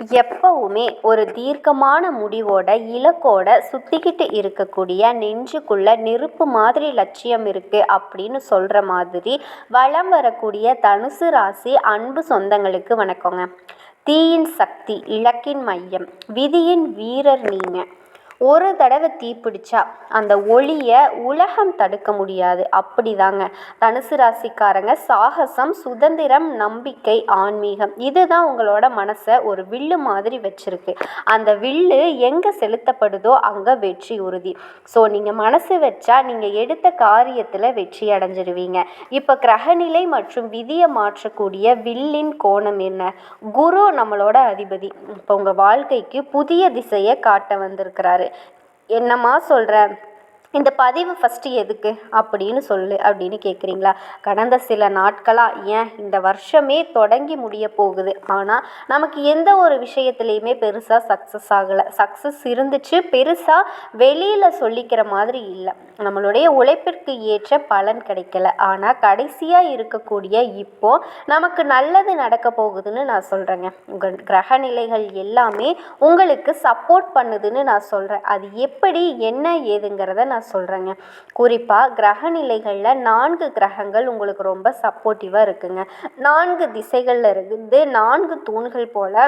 எப்பவுமே ஒரு தீர்க்கமான முடிவோட இலக்கோட சுற்றிக்கிட்டு இருக்கக்கூடிய நெஞ்சுக்குள்ள நெருப்பு மாதிரி லட்சியம் இருக்குது அப்படின்னு சொல்கிற மாதிரி வலம் வரக்கூடிய தனுசு ராசி அன்பு சொந்தங்களுக்கு வணக்கங்க. தீயின் சக்தி இலக்கின் மையம். விதியின் வீரர் நீங்கள் ஒரு தடவை தீப்பிடிச்சா அந்த ஒளியை உலகம் தடுக்க முடியாது. அப்படிதாங்க. தனுசு ராசிக்காரங்க சாகசம் சுதந்திரம் நம்பிக்கை ஆன்மீகம். இதுதான் உங்களோட மனசை ஒரு வில்லு மாதிரி வச்சிருக்கு. அந்த வில்லு எங்கே செலுத்தப்படுதோ அங்கே வெற்றி உறுதி. ஸோ நீங்கள் மனசு வச்சா நீங்கள் எடுத்த காரியத்தில் வெற்றி அடைஞ்சிருவீங்க. இப்போ கிரகநிலை மற்றும் விதியை மாற்றக்கூடிய வில்லின் கோணம் என்ன? குரு நம்மளோட அதிபதி. இப்போ உங்கள் வாழ்க்கைக்கு புதிய திசையை காட்ட வந்திருக்கிறாரு. என்னம்மா சொல்கிற இந்த பதிவு ஃபஸ்ட்டு எதுக்கு அப்படின்னு சொல்லு அப்படின்னு கேட்குறீங்களா கடந்த சில நாட்களாக ஏன் இந்த வருஷமே தொடங்கி முடிய போகுது? ஆனால் நமக்கு எந்த ஒரு விஷயத்துலையுமே பெருசாக சக்ஸஸ் ஆகலை. சக்ஸஸ் இருந்துச்சு பெருசாக வெளியில் சொல்லிக்கிற மாதிரி இல்லை. நம்மளுடைய உழைப்பிற்கு ஏற்ற பலன் கிடைக்கல. ஆனால் கடைசியாக இருக்கக்கூடிய இப்போ நமக்கு நல்லது நடக்க போகுதுன்னு நான் சொல்கிறேங்க உங்கள் கிரக நிலைகள் எல்லாமே உங்களுக்கு சப்போர்ட் பண்ணுதுன்னு நான் சொல்கிறேன் அது எப்படி என்ன ஏதுங்கிறத நான் சொல்கிறேங்க குறிப்பாக கிரக நிலைகளில் நான்கு கிரகங்கள் உங்களுக்கு ரொம்ப சப்போர்ட்டிவாக இருக்குங்க. நான்கு திசைகளில் இருந்து நான்கு தூண்கள் போல்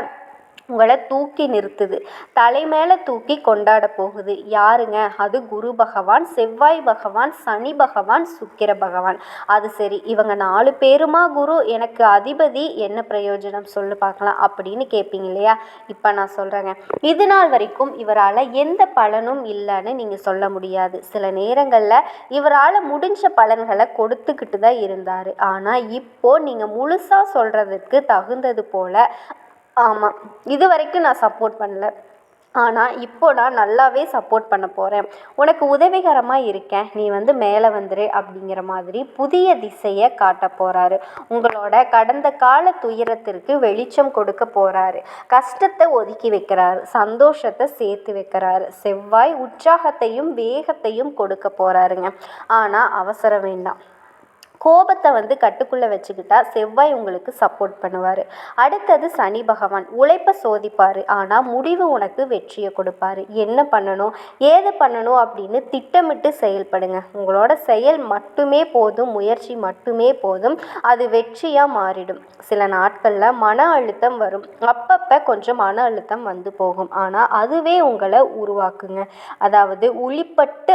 உங்களை தூக்கி நிறுத்துது. தலை மேலே தூக்கி கொண்டாட போகுது. யாருங்க? அது குரு பகவான் செவ்வாய் பகவான் சனி பகவான் சுக்கிர பகவான். அது சரி இவங்க நாலு பேருமா குரு? எனக்கு அதிபதி என்ன பிரயோஜனம்? சொல்லு பார்க்கலாம். அப்படின்னு கேட்பீங்க இல்லையா? இப்போ நான் சொல்கிறேங்க இது நாள் வரைக்கும் இவரால் எந்த பலனும் இல்லைன்னு நீங்கள் சொல்ல முடியாது. சில நேரங்களில் இவரால் முடிஞ்ச பலன்களை கொடுத்துக்கிட்டு தான் இருந்தார். ஆனால் இப்போ நீங்கள் முழுசாக சொல்கிறதுக்கு தகுந்தது போல் ஆமாம் இது வரைக்கும் நான் சப்போர்ட் பண்ணல. ஆனால் இப்போ நான் நல்லாவே சப்போர்ட் பண்ண போகிறேன் உனக்கு உதவிகரமாக இருக்கேன். நீ வந்து மேலே வந்துரு அப்படிங்கிற மாதிரி புதிய திசையை காட்ட போகிறாரு உங்களோட கடந்த கால துயரத்திற்கு வெளிச்சம் கொடுக்க போகிறாரு கஷ்டத்தை ஒதுக்கி வைக்கிறாரு. சந்தோஷத்தை சேர்த்து வைக்கிறாரு. செவ்வாய் உற்சாகத்தையும் வேகத்தையும் கொடுக்க போகிறாருங்க ஆனால் அவசரம் வேண்டாம். கோபத்தை வந்து கட்டுக்குள்ளே வச்சுக்கிட்டா செவ்வாய் உங்களுக்கு சப்போர்ட் பண்ணுவார். அடுத்தது சனி பகவான் உழைப்பை சோதிப்பார். ஆனால் முடிவு உனக்கு வெற்றியை கொடுப்பாரு. என்ன பண்ணணும் ஏது பண்ணணும் அப்படின்னு திட்டமிட்டு செயல்படுங்க. உங்களோட செயல் மட்டுமே போதும் முயற்சி மட்டுமே போதும் அது வெற்றியாக மாறிடும். சில நாட்களில் மன அழுத்தம் வரும். அப்பப்போ கொஞ்சம் மன அழுத்தம் வந்து போகும். ஆனால் அதுவே உங்களை உருவாக்குங்க. அதாவது உளிப்பட்டு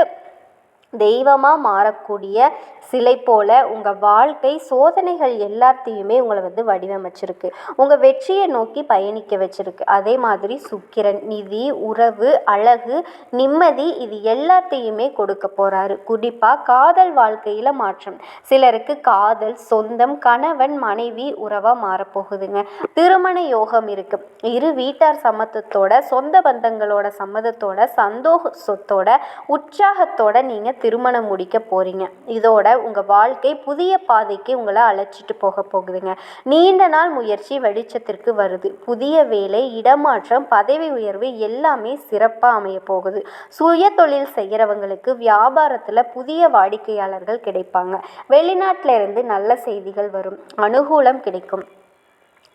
தெய்வமாக மாறக்கூடிய சிலை போல் உங்கள் வாழ்க்கை சோதனைகள் எல்லாத்தையுமே உங்களை வந்து வடிவமைச்சிருக்கு. உங்கள் வெற்றியை நோக்கி பயணிக்க வச்சுருக்கு. அதே மாதிரி சுக்கிரன் நிதி உறவு அழகு நிம்மதி இது எல்லாத்தையுமே கொடுக்க போகிறாரு குறிப்பாக காதல் வாழ்க்கையில் மாற்றம். சிலருக்கு காதல் சொந்தம் கணவன் மனைவி உறவாக மாறப்போகுதுங்க. திருமண யோகம் இருக்குது இரு வீட்டார் சம்மதத்தோட சொந்த பந்தங்களோட சம்மதத்தோட சந்தோஷத்தோட உற்சாகத்தோட நீங்கள் திருமணம் முடிக்க போகிறீங்க இதோட உங்கள் வாழ்க்கை புதிய பாதைக்கு உங்களை அழைச்சிட்டு போக போகுதுங்க. நீண்ட நாள் முயற்சி வெளிச்சத்திற்கு வருது. புதிய வேலை இடமாற்றம் பதவி உயர்வு எல்லாமே சிறப்பாக அமைய போகுது. சுய தொழில் செய்கிறவங்களுக்கு வியாபாரத்தில் புதிய வாடிக்கையாளர்கள் கிடைப்பாங்க. வெளிநாட்டில இருந்து நல்ல செய்திகள் வரும். அனுகூலம் கிடைக்கும்.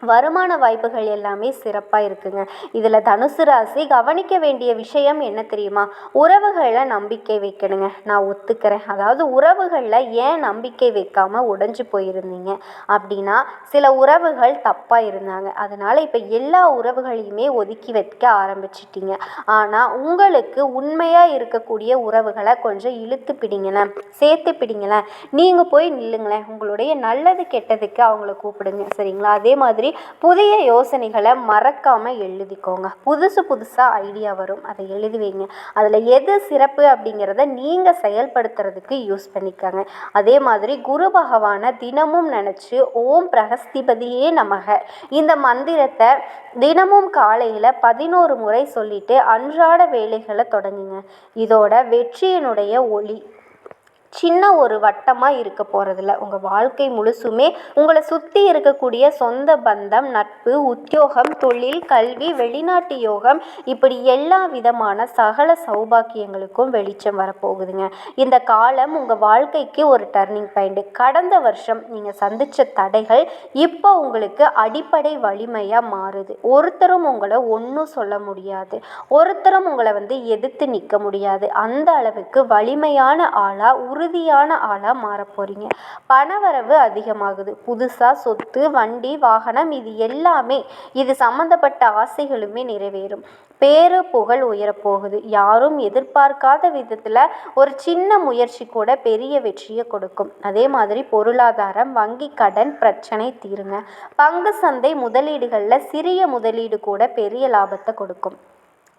வருமான வாய்ப்புகள் எல்லாமே சிறப்பாக இருக்குங்க. இதில் தனுசு ராசி கவனிக்க வேண்டிய விஷயம் என்ன தெரியுமா? உறவுகளில் நம்பிக்கை வைக்கணுங்க. நான் ஒத்துக்கிறேன். அதாவது உறவுகளில் ஏன் நம்பிக்கை வைக்காமல் உடைஞ்சு போயிருந்தீங்க? அப்படின்னா சில உறவுகள் தப்பாக இருந்தாங்க. அதனால் இப்போ எல்லா உறவுகளையுமே ஒதுக்கி வைக்க ஆரம்பிச்சிட்டிங்க. ஆனால் உங்களுக்கு உண்மையாக இருக்கக்கூடிய உறவுகளை கொஞ்சம் இழுத்து பிடிங்களேன். சேர்த்து பிடிங்களேன். நீங்கள் போய் நில்லுங்களேன். உங்களுடைய நல்லது கெட்டதுக்கு அவங்கள கூப்பிடுங்க. சரிங்களா? அதே மாதிரி புதிய யோசனைகளை மறக்காமல் எழுதிக்கோங்க. புதுசு புதுசாக ஐடியா வரும். அதை எழுதி வைங்க. அதில் எது சிறப்பு அப்படிங்கிறத நீங்கள் செயல்படுத்துறதுக்கு யூஸ் பண்ணிக்கோங்க. அதே மாதிரி குரு பகவானை தினமும் நினச்சி ஓம் பிரகஸ்திபதியே நமக. இந்த மந்திரத்தை தினமும் காலையில் பதினோரு முறை சொல்லிட்டு அன்றாட வேலைகளை தொடங்குங்க. இதோட வெற்றியினுடைய ஒளி. சின்ன ஒரு வட்டமாக இருக்க போகிறதில்ல உங்கள் வாழ்க்கை முழுசுமே உங்களை சுற்றி இருக்கக்கூடிய சொந்த பந்தம் நட்பு உத்தியோகம் தொழில் கல்வி வெளிநாட்டு யோகம் இப்படி எல்லா விதமான சகல சௌபாக்கியங்களுக்கும் வெளிச்சம் வரப்போகுதுங்க. இந்த காலம் உங்கள் வாழ்க்கைக்கு ஒரு டர்னிங் பாயிண்ட் கடந்த வருஷம் நீங்கள் சந்தித்த தடைகள் இப்போ உங்களுக்கு அடிப்படை வலிமையாக மாறுது. ஒருத்தரும் உங்களை ஒன்றும் சொல்ல முடியாது. ஒருத்தரும் உங்களை வந்து எதிர்த்து நிற்க முடியாது. அந்த அளவுக்கு வலிமையான ஆளாக உறுதியான ஆளாக மாறப் போகிறீங்க பணவரவு அதிகமாகுது. புதுசாக சொத்து வண்டி வாகனம் இது எல்லாமே இது சம்மந்தப்பட்ட ஆசைகளுமே நிறைவேறும். பேரு புகழ் உயரப்போகுது யாரும் எதிர்பார்க்காத விதத்தில் ஒரு சின்ன முயற்சி கூட பெரிய வெற்றியை கொடுக்கும். அதே மாதிரி பொருளாதாரம் வங்கி கடன் பிரச்சனை தீருங்க. பங்கு சந்தை முதலீடுகளில் சிறிய முதலீடு கூட பெரிய லாபத்தை கொடுக்கும்.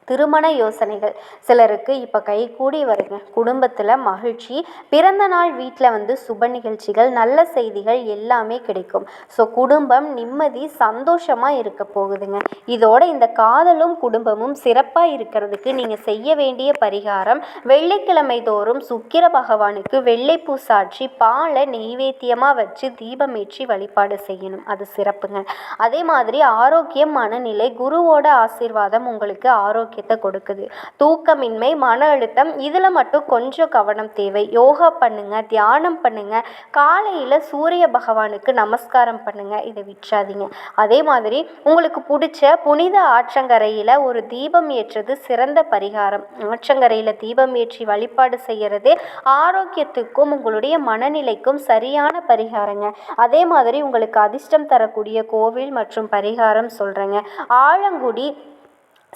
திருமண யோசனைகள். சிலருக்கு இப்போ கைகூடி வருங்க குடும்பத்தில் மகிழ்ச்சி. பிறந்த நாள் வீட்டில் வந்து சுப நிகழ்ச்சிகள் நல்ல செய்திகள் எல்லாமே கிடைக்கும். ஸோ குடும்பம் நிம்மதி சந்தோஷமாக இருக்க போகுதுங்க. இதோட இந்த காதலும் குடும்பமும் சிறப்பாக இருக்கிறதுக்கு நீங்கள் செய்ய வேண்டிய பரிகாரம் வெள்ளிக்கிழமை தோறும் சுக்கிர பகவானுக்கு வெள்ளைப்பூ சாட்சி பாலை நெய்வேத்தியமாக வச்சு தீபமேற்றி வழிபாடு செய்யணும். அது சிறப்புங்க. அதே மாதிரி ஆரோக்கியம் மனநிலை குருவோட ஆசீர்வாதம் உங்களுக்கு ஆரோக்கியத்தை கொடுக்குது. தூக்கமின்மை மன அழுத்தம் இதில் மட்டும் கொஞ்சம் கவனம் தேவை. யோகா பண்ணுங்க தியானம் பண்ணுங்க. காலையில் சூரிய பகவானுக்கு நமஸ்காரம் பண்ணுங்க. இதை விற்றாதீங்க அதே மாதிரி உங்களுக்கு பிடிச்ச புனித ஆற்றங்கரையில் ஒரு தீபம் ஏற்றுறது சிறந்த பரிகாரம். ஆற்றங்கரையில் தீபம் ஏற்றி வழிபாடு செய்கிறது ஆரோக்கியத்துக்கும் உங்களுடைய மனநிலைக்கும் சரியான பரிகாரங்க. அதே மாதிரி உங்களுக்கு அதிர்ஷ்டம் தரக்கூடிய கோவில் மற்றும் பரிகாரம் சொல்கிறேங்க ஆலங்குடி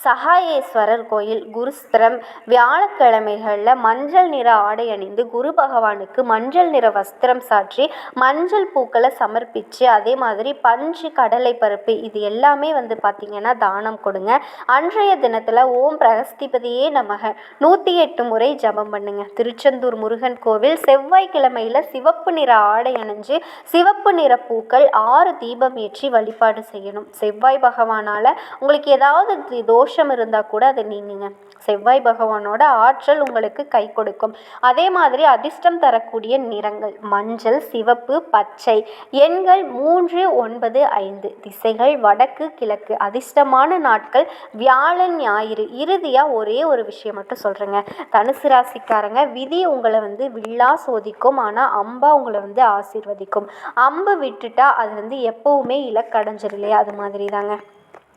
சகாயேஸ்வரர் கோயில் குருஸ்திரம் வியாழக்கிழமைகளில் மஞ்சள் நிற ஆடை அணிந்து குரு பகவானுக்கு மஞ்சள் நிற வஸ்திரம் சாற்றி மஞ்சள் பூக்களை சமர்ப்பித்து அதே மாதிரி பஞ்சு கடலை பருப்பு இது எல்லாமே வந்து பார்த்திங்கன்னா தானம் கொடுங்க. அன்றைய தினத்தில் ஓம் பிரகஸ்திபதியே நமக. நூற்றி எட்டு முறை ஜபம் பண்ணுங்க. திருச்செந்தூர் முருகன் கோவில் செவ்வாய்க்கிழமையில் சிவப்பு நிற ஆடை அணிஞ்சு சிவப்பு நிற பூக்கள் ஆறு தீபம் ஏற்றி வழிபாடு செய்யணும். செவ்வாய் பகவானால் உங்களுக்கு ஏதாவது தோஷம் தோஷம் இருந்தால் கூட அதை நீங்குங்க. செவ்வாய் பகவானோட ஆற்றல் உங்களுக்கு கை கொடுக்கும். அதே மாதிரி அதிர்ஷ்டம் தரக்கூடிய நிறங்கள் மஞ்சள் சிவப்பு பச்சை எண்கள் மூன்று ஒன்பது ஐந்து திசைகள் வடக்கு கிழக்கு அதிர்ஷ்டமான நாட்கள் வியாழன் ஞாயிறு இறுதியாக ஒரே ஒரு விஷயம் மட்டும் சொல்கிறேங்க தனுசு ராசிக்காரங்க விதி உங்களை வந்து வில்லா சோதிக்கும் ஆனால் அம்பா உங்களை வந்து ஆசீர்வதிக்கும். அம்பு விட்டுட்டா அது வந்து எப்போவுமே இலக்கடைஞ்சிடலையே அது மாதிரி தாங்க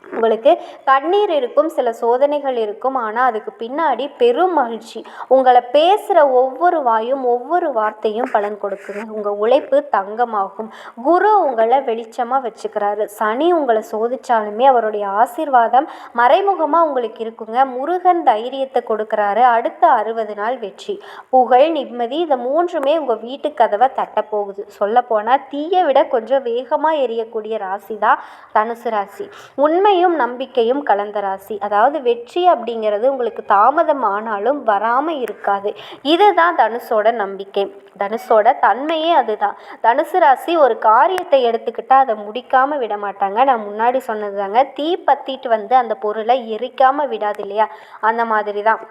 உங்களுக்கு கண்ணீர் இருக்கும் சில சோதனைகள் இருக்கும் ஆனால் அதுக்கு பின்னாடி பெரும் மகிழ்ச்சி. உங்களை பேசுகிற ஒவ்வொரு வாயும் ஒவ்வொரு வார்த்தையும் பலன் கொடுக்குங்க. உங்கள் உழைப்பு தங்கமாகும். குரு உங்களை வெளிச்சமாக வச்சுக்கிறாரு. சனி உங்களை சோதிச்சாலுமே அவருடைய ஆசீர்வாதம் மறைமுகமாக உங்களுக்கு இருக்குங்க. முருகன் தைரியத்தை கொடுக்குறாரு. அடுத்த அறுபது நாள் வெற்றி. புகழ் நிம்மதி இந்த மூன்றுமே உங்கள் வீட்டு கதவை தட்டப்போகுது. சொல்லப்போனால் தீயை விட கொஞ்சம் வேகமாக எரியக்கூடிய ராசி தான் தனுசு ராசி. உண்மை உண்மையும் நம்பிக்கையும் கலந்த ராசி. அதாவது வெற்றி அப்படிங்கிறது உங்களுக்கு தாமதம் ஆனாலும் வராமல் இருக்காது. இதுதான் தனுஷோட நம்பிக்கை. தனுஷோட தன்மையே அதுதான். தனுசு ராசி ஒரு காரியத்தை எடுத்துக்கிட்டால் அதை முடிக்காமல் விட மாட்டாங்க. நான் முன்னாடி சொன்னது தாங்க தீ பற்றிட்டு வந்து அந்த பொருளை எரிக்காமல் விடாது இல்லையா? அந்த மாதிரி தான்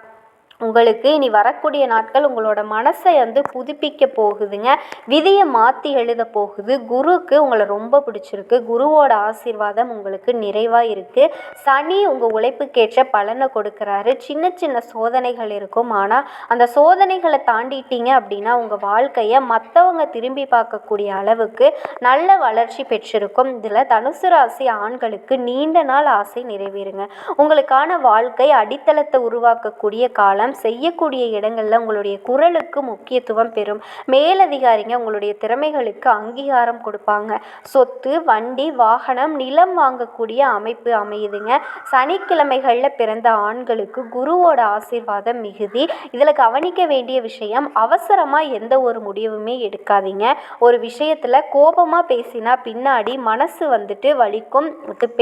உங்களுக்கு இனி வரக்கூடிய நாட்கள் உங்களோட மனசை வந்து புதுப்பிக்க போகுதுங்க. விதியை மாற்றி எழுத போகுது. குருக்கு உங்களை ரொம்ப பிடிச்சிருக்கு. குருவோட ஆசீர்வாதம் உங்களுக்கு நிறைவாக இருக்குது சனி உங்கள் உழைப்புக்கேற்ற பலனை கொடுக்குறாரு. சின்ன சின்ன சோதனைகள் இருக்கும். ஆனால் அந்த சோதனைகளை தாண்டிட்டீங்க அப்படின்னா உங்கள் வாழ்க்கையை மற்றவங்க திரும்பி பார்க்கக்கூடிய அளவுக்கு நல்ல வளர்ச்சி பெற்றிருக்கும். இதில் தனுசு ராசி ஆண்களுக்கு நீண்ட நாள் ஆசை நிறைவேறுங்க. உங்களுக்கான வாழ்க்கை அடித்தளத்தை உருவாக்கக்கூடிய காலம். திறன் செய்யக்கூடிய இடங்களில் உங்களுடைய குரலுக்கு முக்கியத்துவம் பெறும். மேலதிகாரிங்க உங்களுடைய திறமைகளுக்கு அங்கீகாரம் கொடுப்பாங்க. சொத்து வண்டி வாகனம் நிலம் வாங்கக்கூடிய அமைப்பு அமையுதுங்க. சனிக்கிழமைகளில் பிறந்த ஆண்களுக்கு குருவோட ஆசீர்வாதம் மிகுதி. இதில் கவனிக்க வேண்டிய விஷயம் அவசரமாக எந்த ஒரு முடிவுமே எடுக்காதீங்க. ஒரு விஷயத்தில் கோபமாக பேசினா பின்னாடி மனசு வந்துட்டு வலிக்கும்.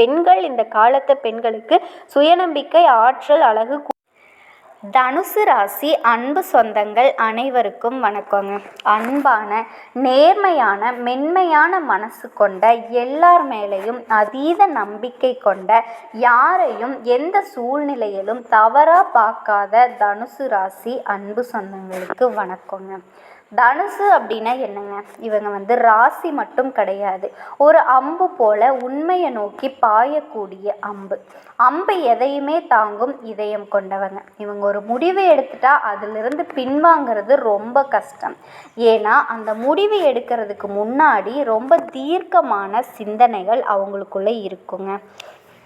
பெண்கள் இந்த காலத்து பெண்களுக்கு சுயநம்பிக்கை ஆற்றல் அழகு தனுசு ராசி அன்பு சொந்தங்கள் அனைவருக்கும் வணக்கங்க. அன்பான நேர்மையான மென்மையான மனசு கொண்ட எல்லார் மேலேயும் அதீத நம்பிக்கை கொண்ட யாரையும் எந்த சூழ்நிலையிலும் தவறாக பார்க்காத தனுசு ராசி அன்பு சொந்தங்களுக்கு வணக்கங்க. தனுசு அப்படின்னா என்னங்க? இவங்க வந்து ராசி மட்டும் கிடையாது. ஒரு அம்பு போல உண்மையை நோக்கி பாயக்கூடிய அம்பு. அம்பு எதையுமே தாங்கும் இதயம் கொண்டவங்க. இவங்க ஒரு முடிவு எடுத்துட்டா அதிலிருந்து பின்வாங்கிறது ரொம்ப கஷ்டம். ஏன்னா அந்த முடிவு எடுக்கிறதுக்கு முன்னாடி ரொம்ப தீர்க்கமான சிந்தனைகள் அவங்களுக்குள்ளே இருக்குங்க.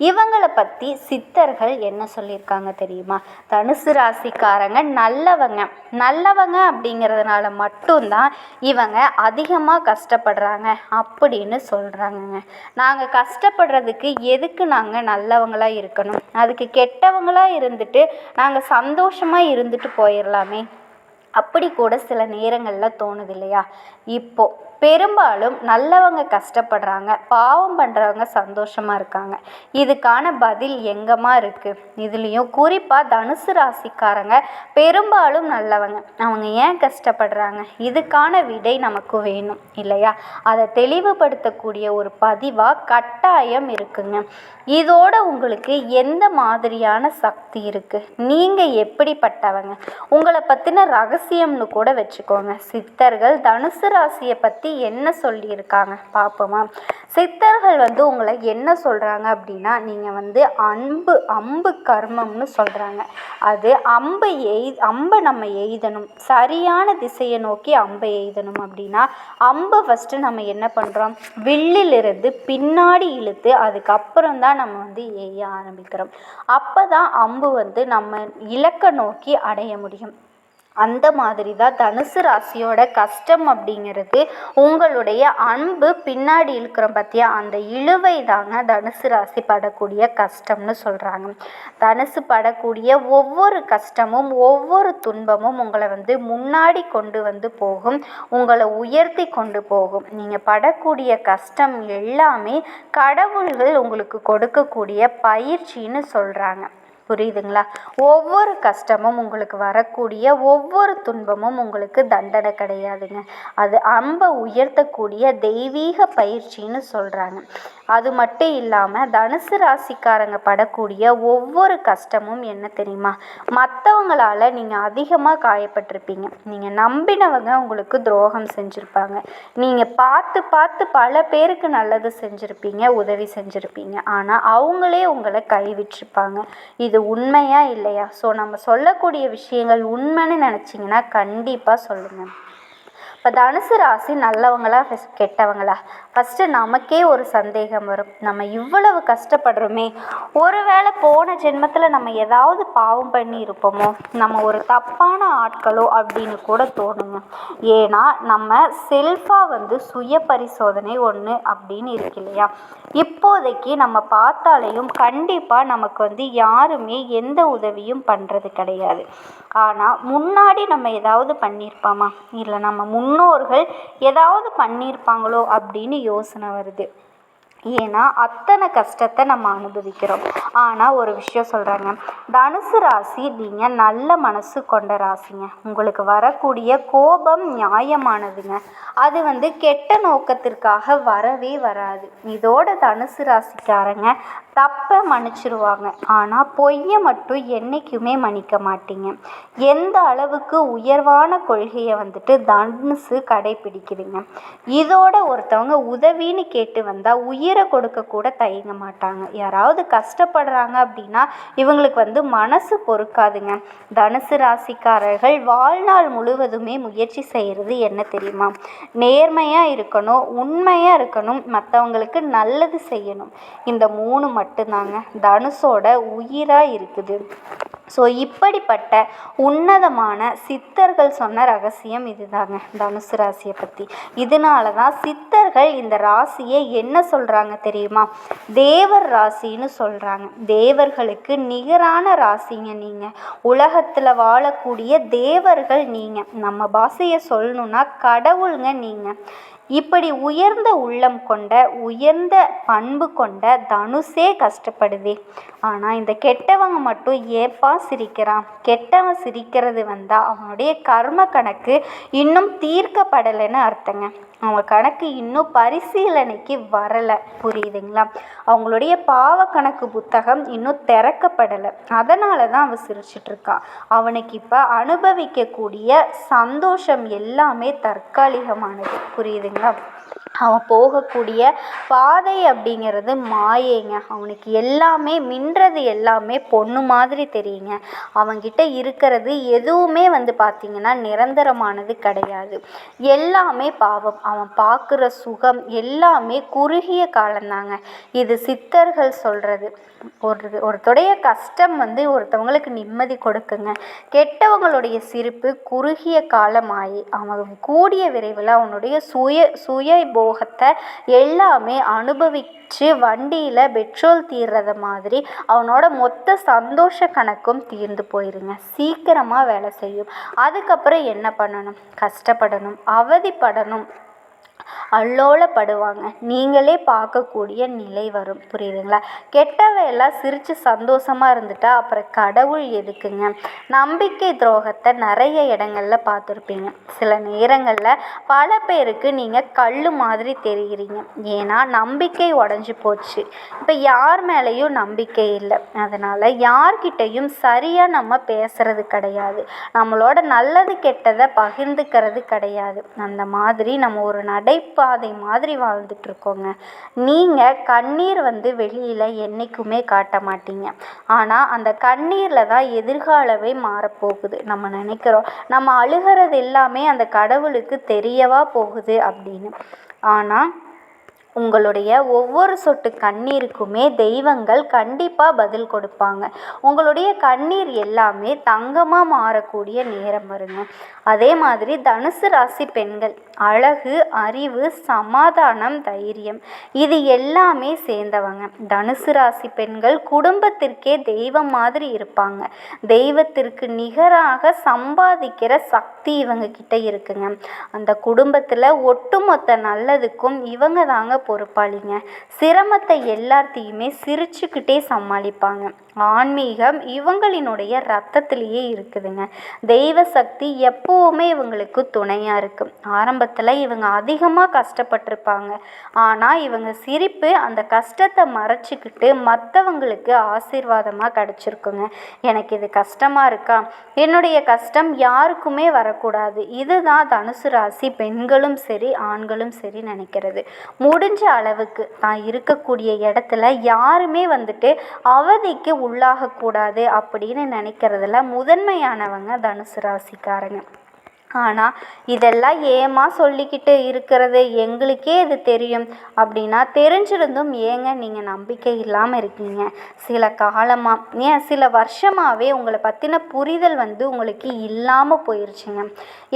இவங்களை பற்றி சித்தர்கள் என்ன சொல்லியிருக்காங்க தெரியுமா? தனுசு ராசிக்காரங்க நல்லவங்க. நல்லவங்க அப்படிங்கிறதுனால மட்டும்தான் இவங்க அதிகமாக கஷ்டப்படுறாங்க அப்படின்னு சொல்கிறாங்கங்க நாங்கள் கஷ்டப்படுறதுக்கு எதுக்கு நாங்கள் நல்லவங்களாக இருக்கணும்? அதுக்கு கெட்டவங்களாக இருந்துட்டு நாங்கள் சந்தோஷமாக இருந்துட்டு போயிடலாமே அப்படி கூட சில நேரங்களில் தோணுது இல்லையா? இப்போது பெரும்பாலும் நல்லவங்க கஷ்டப்படுறாங்க பாவம் பண்ணுறவங்க சந்தோஷமாக இருக்காங்க. இதுக்கான பதில் எங்கம்மா இருக்குது இதுலேயும் குறிப்பாக தனுசு ராசிக்காரங்க பெரும்பாலும் நல்லவங்க. அவங்க ஏன் கஷ்டப்படுறாங்க? இதுக்கான விடை நமக்கு வேணும் இல்லையா? அதை தெளிவுபடுத்தக்கூடிய ஒரு பதிவாக கட்டாயம் இருக்குங்க. இதோட உங்களுக்கு எந்த மாதிரியான சக்தி இருக்குது நீங்கள் எப்படிப்பட்டவங்க? உங்களை பற்றின ரகசியம்னு கூட வச்சுக்கோங்க. சித்தர்கள் தனுசு ராசியை பற்றி என்ன சொல்லியிருக்காங்க பார்ப்போமா. சித்தர்கள் வந்து உங்களை என்ன சொல்கிறாங்க அப்படின்னா நீங்கள் வந்து அன்பு அம்பு கர்மம்னு சொல்கிறாங்க அது அம்பு எய் அம்பை நம்ம எய்தணும். சரியான திசையை நோக்கி அம்பை எய்தணும் அப்படின்னா அம்பை ஃபஸ்ட்டு நம்ம என்ன பண்ணுறோம் வில்லிலிருந்து பின்னாடி இழுத்து அதுக்கப்புறம் தான் நம்ம வந்து எய்ய ஆரம்பிக்கிறோம். அப்போ தான் அம்பு வந்து நம்ம இலக்கை நோக்கி அடைய முடியும். அந்த மாதிரி தான் தனுசு ராசியோட கஷ்டம் அப்படிங்கிறது உங்களுடைய அன்பு பின்னாடி இருக்கிற பார்த்தியா அந்த இழுவை தாங்க தனுசு ராசி படக்கூடிய கஷ்டம்னு சொல்கிறாங்க தனுசு படக்கூடிய ஒவ்வொரு கஷ்டமும் ஒவ்வொரு துன்பமும் உங்களை வந்து முன்னாடி கொண்டு வந்து போகும் உங்களை உயர்த்தி கொண்டு போகும். நீங்கள் படக்கூடிய கஷ்டம் எல்லாமே கடவுள்கள் உங்களுக்கு கொடுக்கக்கூடிய பயிற்சின்னு சொல்கிறாங்க புரியுதுங்களா? ஒவ்வொரு கஷ்டமும் உங்களுக்கு வரக்கூடிய ஒவ்வொரு துன்பமும் உங்களுக்கு தண்டனை கிடையாதுங்க. அது அன்பை உயர்த்தக்கூடிய தெய்வீக பயிற்சின்னு சொல்கிறாங்க அது மட்டும் இல்லாமல் தனுசு ராசிக்காரங்க படக்கூடிய ஒவ்வொரு கஷ்டமும் என்ன தெரியுமா? மற்றவங்களால நீங்கள் அதிகமாக காயப்பட்டிருப்பீங்க. நீங்கள் நம்பினவங்க உங்களுக்கு துரோகம் செஞ்சுருப்பாங்க. நீங்கள் பார்த்து பார்த்து பல பேருக்கு நல்லது செஞ்சுருப்பீங்க உதவி செஞ்சுருப்பீங்க. ஆனால் அவங்களே உங்களை கைவிட்டிருப்பாங்க. இது இது உண்மையா இல்லையா? ஸோ நம்ம சொல்லக்கூடிய விஷயங்கள் உண்மைன்னு நினச்சிங்கன்னா கண்டிப்பாக சொல்லுங்கள் இப்போ தனுசு ராசி நல்லவங்களா கெட்டவங்களா? ஃபஸ்ட்டு நமக்கே ஒரு சந்தேகம் வரும். நம்ம இவ்வளவு கஷ்டப்படுறோமே ஒருவேளை போன ஜென்மத்தில் நம்ம ஏதாவது பாவம் பண்ணி இருப்போமோ நம்ம ஒரு தப்பான ஆட்களோ அப்படின்னு கூட தோணுங்க. ஏன்னா நம்ம செல்ஃபாக வந்து சுய பரிசோதனை ஒன்று அப்படின்னு இருக்கு இல்லையா? இப்போதைக்கு நம்ம பார்த்தாலையும் கண்டிப்பாக நமக்கு வந்து யாருமே எந்த உதவியும் பண்ணுறது கிடையாது. ஆனால் முன்னாடி நம்ம ஏதாவது பண்ணியிருப்போமா இல்லை நம்ம முன்னோர்கள் ஏதாவது பண்ணியிருப்பாங்களோ அப்படின்னு யோசனை வருது. ஏன்னா அத்தனை கஷ்டத்தை நம்ம அனுபவிக்கிறோம். ஆனால் ஒரு விஷயம் சொல்கிறாங்க தனுசு ராசி நீங்கள் நல்ல மனசு கொண்ட ராசிங்க. உங்களுக்கு வரக்கூடிய கோபம் நியாயமானதுங்க. அது வந்து கெட்ட நோக்கத்திற்காக வரவே வராது. இதோட தனுசு ராசிக்காரங்க தப்பை மன்னிச்சிருவாங்க. ஆனால் பொய்யை மட்டும் என்றைக்குமே மன்னிக்க மாட்டீங்க. எந்த அளவுக்கு உயர்வான கொள்கையை வந்துட்டு தனுசு கடைப்பிடிக்குதுங்க இதோட ஒருத்தவங்க உதவின்னு கேட்டு வந்தால் உயிரை கொடுக்க கூட தயங்க மாட்டாங்க. யாராவது கஷ்டப்படுறாங்க அப்படின்னா இவங்களுக்கு வந்து மனசு பொறுக்காதுங்க. தனுசு ராசிக்காரர்கள் வாழ்நாள் முழுவதுமே முயற்சி செய்கிறது என்ன தெரியுமா? நேர்மையாக இருக்கணும் உண்மையாக இருக்கணும் மற்றவங்களுக்கு நல்லது செய்யணும். இந்த மூணு மட்டும் மட்டும்தாங்க. தனுஷோட உயிராக இருக்குது. ஸோ இப்படிப்பட்ட உன்னதமான சித்தர்கள் சொன்ன ரகசியம் இதுதாங்க தனுசு ராசியை பற்றி இதனால தான் சித்தர்கள் இந்த ராசியை என்ன சொல்கிறாங்க தெரியுமா? தேவர் ராசின்னு சொல்கிறாங்க தேவர்களுக்கு நிகரான ராசிங்க நீங்கள் உலகத்தில் வாழக்கூடிய தேவர்கள் நீங்கள் நம்ம பாஷையை சொல்லணுன்னா கடவுளுங்க நீங்கள் இப்படி உயர்ந்த உள்ளம் கொண்ட உயர்ந்த பண்பு கொண்ட தனுஷே கஷ்டப்படுதே. ஆனால் இந்த கெட்டவங்க மட்டும் ஏப்பா சிரிக்கிறான்? கெட்டவன் சிரிக்கிறது வந்தால் அவனுடைய கர்ம கணக்கு இன்னும் தீர்க்கப்படலைன்னு அர்த்தங்க. அவங்க கணக்கு இன்னும் பரிசீலனைக்கு வரலை. புரியுதுங்களா? அவங்களுடைய பாவ கணக்கு புத்தகம் இன்னும் திறக்கப்படலை. அதனால தான் அவன் சிரிச்சிட்ருக்கான் அவனுக்கு இப்போ அனுபவிக்கக்கூடிய சந்தோஷம் எல்லாமே தற்காலிகமானது. புரியுதுங்களா? அவன் போகக்கூடிய பாதை அப்படிங்கிறது மாயைங்க. அவனுக்கு எல்லாமே மின்றது எல்லாமே பொண்ணு மாதிரி தெரியுங்க. அவன்கிட்ட இருக்கிறது எதுவுமே வந்து பார்த்திங்கன்னா நிரந்தரமானது கிடையாது. எல்லாமே பாவம். அவன் பார்க்குற சுகம் எல்லாமே குறுகிய காலம்தாங்க. இது சித்தர்கள் சொல்கிறது ஒரு ஒருத்தோடைய கஷ்டம் வந்து ஒருத்தவங்களுக்கு நிம்மதி கொடுக்குங்க. கெட்டவங்களுடைய சிரிப்பு குறுகிய காலமாயி அவன் கூடிய விரைவில் அவனுடைய சுய சுய போகத்தை எல்லாமே அனுபவித்து வண்டியில் பெட்ரோல் தீர்றத மாதிரி அவனோட மொத்த சந்தோஷ கணக்கும் தீர்ந்து போயிருங்க. சீக்கிரமாக வேலை செய்யும். அதுக்கப்புறம் என்ன பண்ணணும்? கஷ்டப்படணும். அவதிப்படணும். அல்லோலப்படுவாங்க. நீங்களே பார்க்கக்கூடிய நிலை வரும். புரியுதுங்களா? கெட்டவ எல்லாம் சிரித்து சந்தோஷமாக இருந்துட்டா அப்புறம் கடவுள் எதுக்குங்க? நம்பிக்கை துரோகத்தை நிறைய இடங்கள்ல பார்த்துருப்பீங்க. சில நேரங்களில் பல பேருக்கு நீங்கள் கல் மாதிரி தெரிகிறீங்க ஏன்னா நம்பிக்கை உடஞ்சி போச்சு. இப்போ யார் மேலேயும் நம்பிக்கை இல்லை. அதனால் யார்கிட்டையும் சரியாக நம்ம பேசுறது கிடையாது. நம்மளோட நல்லது கெட்டதை பகிர்ந்துக்கிறது கிடையாது. அந்த மாதிரி நம்ம ஒரு நடைபாதை மாதிரி வாழ்ந்துட்டுருக்கோங்க. நீங்கள் கண்ணீர் வந்து வெளியில் என்றைக்குமே காட்ட மாட்டீங்க. ஆனால் அந்த கண்ணீரில் தான் எதிர்காலமே மாறப்போகுது நம்ம நினைக்கிறோம். நம்ம அழுகிறது எல்லாமே அந்த கடவுளுக்கு தெரியவா போகுது அப்படின்னு. ஆனால் உங்களுடைய ஒவ்வொரு சொட்டு கண்ணீருக்குமே தெய்வங்கள் கண்டிப்பாக பதில் கொடுப்பாங்க. உங்களுடைய கண்ணீர் எல்லாமே தங்கமாக மாறக்கூடிய நேரம் வருங்க. அதே மாதிரி தனுசு ராசி பெண்கள் அழகு அறிவு சமாதானம் தைரியம் இது எல்லாமே சேர்ந்தவங்க. தனுசு ராசி பெண்கள் குடும்பத்திற்கே தெய்வம் மாதிரி இருப்பாங்க. தெய்வத்திற்கு நிகராக சம்பாதிக்கிற சக்தி இவங்க கிட்ட இருக்குங்க. அந்த குடும்பத்தில் ஒட்டுமொத்த நல்லதுக்கும் இவங்க தாங்க பொறுப்பாளிங்க. சிரமத்தை எல்லாத்தையுமே சிரிச்சுக்கிட்டே சமாளிப்பாங்க. ஆன்மீகம் இவங்களினுடைய ரத்தத்திலேயே இருக்குதுங்க. தெய்வ சக்தி எப்போவுமே இவங்களுக்கு துணையாக இருக்கும் ஆரம்பத்தில் இவங்க அதிகமாக கஷ்டப்பட்டிருப்பாங்க. ஆனால் இவங்க சிரிப்பு அந்த கஷ்டத்தை மறைச்சிக்கிட்டு மற்றவங்களுக்கு ஆசீர்வாதமாக கிடச்சிருக்குங்க. எனக்கு இது கஷ்டமாக இருக்கா? என்னுடைய கஷ்டம் யாருக்குமே வரக்கூடாது. இதுதான் தனுசு ராசி பெண்களும் சரி ஆண்களும் சரி நினைக்கிறது. முடிஞ்ச அளவுக்கு தான் இருக்கக்கூடிய இடத்துல யாருமே வந்துட்டு அவதிக்கு உள்ளாகக்கூடாது அப்படின்னு நினைக்கிறதுல முதன்மையானவங்க தனுசு ராசிக்காரங்க. ஆனால் இதெல்லாம் ஏம்மா சொல்லிக்கிட்டு இருக்கிறது? எங்களுக்கே இது தெரியும். அப்படின்னா தெரிஞ்சிருந்தும் ஏங்க நீங்கள் நம்பிக்கை இல்லாமல் இருக்கீங்க. சில காலமாக ஏன் சில வருஷமாகவே உங்களை பற்றின புரிதல் வந்து உங்களுக்கு இல்லாமல் போயிருச்சுங்க.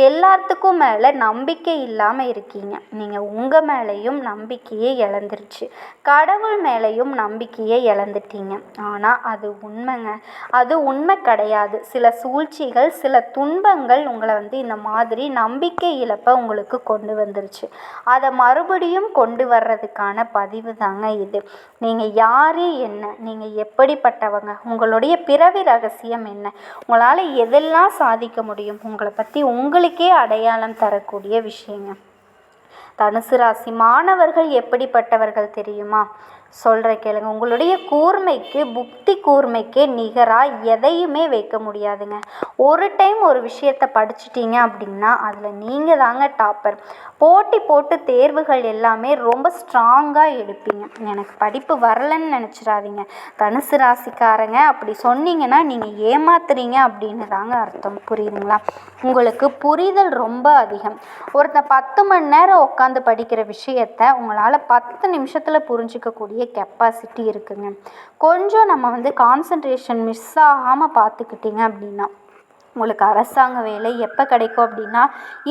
எல்லாத்துக்கும் மேலே நம்பிக்கை இல்லாமல் இருக்கீங்க. நீங்கள் உங்கள் மேலேயும் நம்பிக்கையே இழந்துருச்சு. கடவுள் மேலேயும் நம்பிக்கையே இழந்துட்டீங்க. ஆனால் அது உண்மைங்க. அது உண்மை கிடையாது. சில சூழ்ச்சிகள் சில துன்பங்கள் உங்களை வந்து இந்த மாதிரி நம்பிக்கை இழப்பை உங்களுக்கு கொண்டு வந்துருச்சு. அதை மறுபடியும் கொண்டு வர்றதுக்கான பதிவு தாங்க இது. நீங்கள் யார் என்ன? நீங்கள் எப்படிப்பட்டவங்க? உங்களுடைய பிறவி ரகசியம் என்ன? உங்களால் எதெல்லாம் சாதிக்க முடியும்? உங்களை பற்றி உங்களுக்கே அடையாளம் தரக்கூடிய விஷயங்க. தனுசு ராசி மாணவர்கள் எப்படிப்பட்டவர்கள் தெரியுமா? சொல்கிற கேளுங்க. உங்களுடைய கூர்மைக்கு புக்தி கூர்மைக்கு நிகராக எதையுமே வைக்க முடியாதுங்க. ஒரு டைம் ஒரு விஷயத்தை படிச்சிட்டிங்க அப்படின்னா அதில் நீங்கள் தாங்க டாப்பர். போட்டி போட்டு தேர்வுகள் எல்லாமே ரொம்ப ஸ்ட்ராங்காக எடுப்பீங்க. எனக்கு படிப்பு வரலன்னு நினச்சிடாதீங்க. தனுசு ராசிக்காரங்க அப்படி சொன்னீங்கன்னா நீங்கள் ஏமாத்துறீங்க அப்படின்னு தாங்க அர்த்தம். புரியுதுங்களா? உங்களுக்கு புரிதல் ரொம்ப அதிகம். ஒருத்தன் பத்து மணி நேரம் உட்காந்து படிக்கிற விஷயத்த உங்களால் பத்து நிமிஷத்தில் புரிஞ்சிக்கக்கூடிய கெப்பாசிட்டி இருக்குங்க. கொஞ்சம் நம்ம வந்து கான்சன்ட்ரேஷன் மிஸ் ஆகாமல் பார்த்துக்கிட்டிங்க அப்படின்னா உங்களுக்கு அரசாங்க வேலை எப்போ கிடைக்கும் அப்படின்னா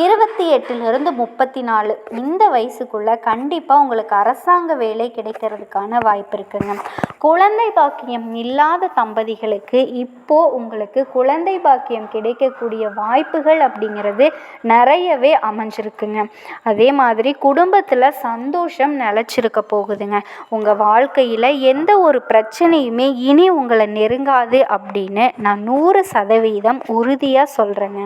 இருபத்தி எட்டுலேருந்து முப்பத்தி நாலு. இந்த வயசுக்குள்ளே கண்டிப்பாக உங்களுக்கு அரசாங்க வேலை கிடைக்கிறதுக்கான வாய்ப்பு இருக்குங்க. குழந்தை பாக்கியம் இல்லாத தம்பதிகளுக்கு இப்போது உங்களுக்கு குழந்தை பாக்கியம் கிடைக்கக்கூடிய வாய்ப்புகள் அப்படிங்கிறது நிறையவே அமைஞ்சிருக்குங்க. அதே மாதிரி குடும்பத்தில் சந்தோஷம் நிலச்சிருக்க போகுதுங்க. உங்கள் வாழ்க்கையில் எந்த ஒரு பிரச்சனையுமே இனி உங்களை நெருங்காது அப்படின்னு நான் நூறு சதவீதம் உறுதியாக சொல்கிறேங்க